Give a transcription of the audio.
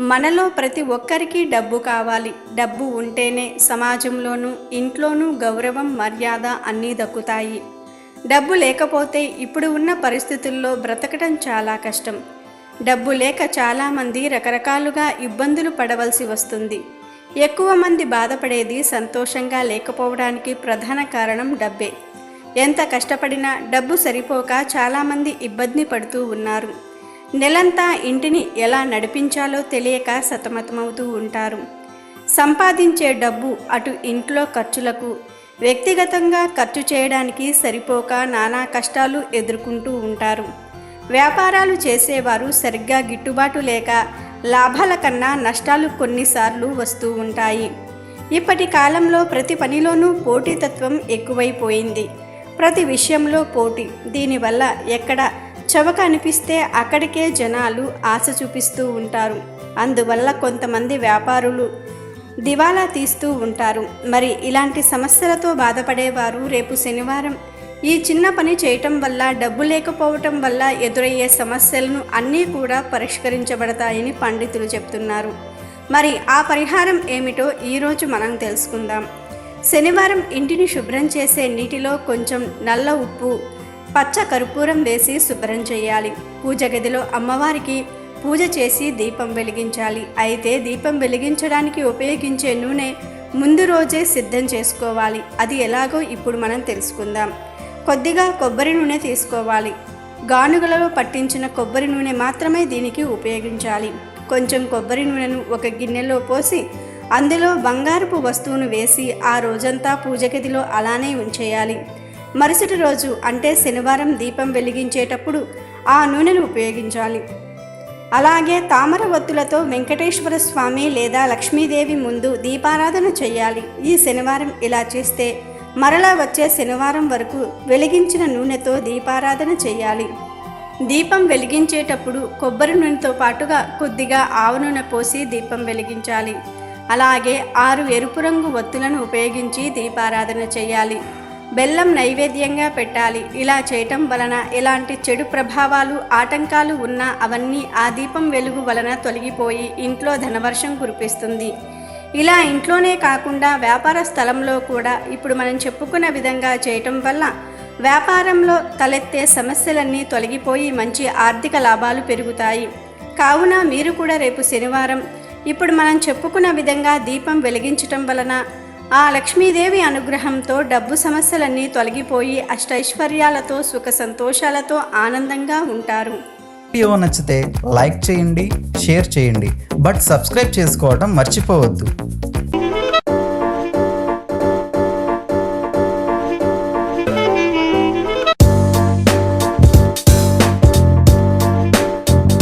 మనలో ప్రతి ఒక్కరికి డబ్బు కావాలి. డబ్బు ఉంటేనే సమాజంలోనూ ఇంట్లోనూ గౌరవం మర్యాద అన్నీ దక్కుతాయి. డబ్బు లేకపోతే ఇప్పుడు ఉన్న పరిస్థితుల్లో బ్రతకడం చాలా కష్టం. డబ్బు లేక చాలామంది రకరకాలుగా ఇబ్బందులు పడవలసి వస్తుంది. ఎక్కువ మంది బాధపడేది సంతోషంగా లేకపోవడానికి ప్రధాన కారణం డబ్బే. ఎంత కష్టపడినా డబ్బు సరిపోక చాలామంది ఇబ్బంది పడుతూ ఉన్నారు. నెలంతా ఇంటిని ఎలా నడిపించాలో తెలియక సతమతమవుతూ ఉంటారు. సంపాదించే డబ్బు అటు ఇంట్లో ఖర్చులకు వ్యక్తిగతంగా ఖర్చు చేయడానికి సరిపోక నానా కష్టాలు ఎదుర్కొంటూ ఉంటారు. వ్యాపారాలు చేసేవారు సరిగ్గా గిట్టుబాటు లేక లాభాల కన్నా నష్టాలు కొన్నిసార్లు వస్తూ ఉంటాయి. ఇప్పటి కాలంలో ప్రతి పనిలోనూ పోటీతత్వం ఎక్కువైపోయింది. ప్రతి విషయంలో పోటీ దీనివల్ల ఎక్కడ చవక అనిపిస్తే అక్కడికే జనాలు ఆశ చూపిస్తూ ఉంటారు. అందువల్ల కొంతమంది వ్యాపారులు దివాలా తీస్తూ ఉంటారు. మరి ఇలాంటి సమస్యలతో బాధపడేవారు రేపు శనివారం. ఈ చిన్న పని చేయటం వల్ల డబ్బు లేకపోవటం వల్ల ఎదురయ్యే సమస్యలను అన్నీ కూడా పరిష్కరించబడతాయని పండితులు చెప్తున్నారు. మరి ఆ పరిహారం ఏమిటో ఈరోజు మనం తెలుసుకుందాం. శనివారం ఇంటిని శుభ్రం చేసే నీటిలో కొంచెం నల్ల ఉప్పు పచ్చ కర్పూరం వేసి శుభ్రం చేయాలి. పూజ గదిలో అమ్మవారికి పూజ చేసి దీపం వెలిగించాలి. అయితే దీపం వెలిగించడానికి ఉపయోగించే నూనె ముందు రోజే సిద్ధం చేసుకోవాలి. అది ఎలాగో ఇప్పుడు మనం తెలుసుకుందాం. కొద్దిగా కొబ్బరి నూనె తీసుకోవాలి. గానుగలలో పట్టించిన కొబ్బరి నూనె మాత్రమే దీనికి ఉపయోగించాలి. కొంచెం కొబ్బరి నూనెను ఒక గిన్నెలో పోసి అందులో బంగారపు వస్తువును వేసి ఆ రోజంతా పూజ గదిలో అలానే ఉంచేయాలి. మరుసటి రోజు అంటే శనివారం దీపం వెలిగించేటప్పుడు ఆ నూనెను ఉపయోగించాలి. అలాగే తామర ఒత్తులతో వెంకటేశ్వర స్వామి లేదా లక్ష్మీదేవి ముందు దీపారాధన చేయాలి. ఈ శనివారం ఇలా చేస్తే మరలా వచ్చే శనివారం వరకు వెలిగించిన నూనెతో దీపారాధన చేయాలి. దీపం వెలిగించేటప్పుడు కొబ్బరి నూనెతో పాటుగా కొద్దిగా ఆవు నూనె పోసి దీపం వెలిగించాలి. అలాగే ఆరు ఎరుపు రంగు ఒత్తులను ఉపయోగించి దీపారాధన చేయాలి. బెల్లం నైవేద్యంగా పెట్టాలి. ఇలా చేయటం వలన ఎలాంటి చెడు ప్రభావాలు ఆటంకాలు ఉన్నా అవన్నీ ఆ దీపం వెలుగు వలన తొలగిపోయి ఇంట్లో ధనవర్షం కురిపిస్తుంది. ఇలా ఇంట్లోనే కాకుండా వ్యాపార స్థలంలో కూడా ఇప్పుడు మనం చెప్పుకున్న విధంగా చేయటం వల్ల వ్యాపారంలో తలెత్తే సమస్యలన్నీ తొలగిపోయి మంచి ఆర్థిక లాభాలు పెరుగుతాయి. కావున మీరు కూడా రేపు శనివారం ఇప్పుడు మనం చెప్పుకున్న విధంగా దీపం వెలిగించటం వలన ఆ లక్ష్మీదేవి అనుగ్రహంతో డబ్బు సమస్యలన్నీ తొలగిపోయి అష్టైశ్వర్యాలతో సుఖ సంతోషాలతో ఆనందంగా ఉంటారు. వీడియో నచ్చితే లైక్ చేయండి షేర్ చేయండి. బట్ సబ్స్క్రైబ్ చేసుకోవడం మర్చిపోవద్దు.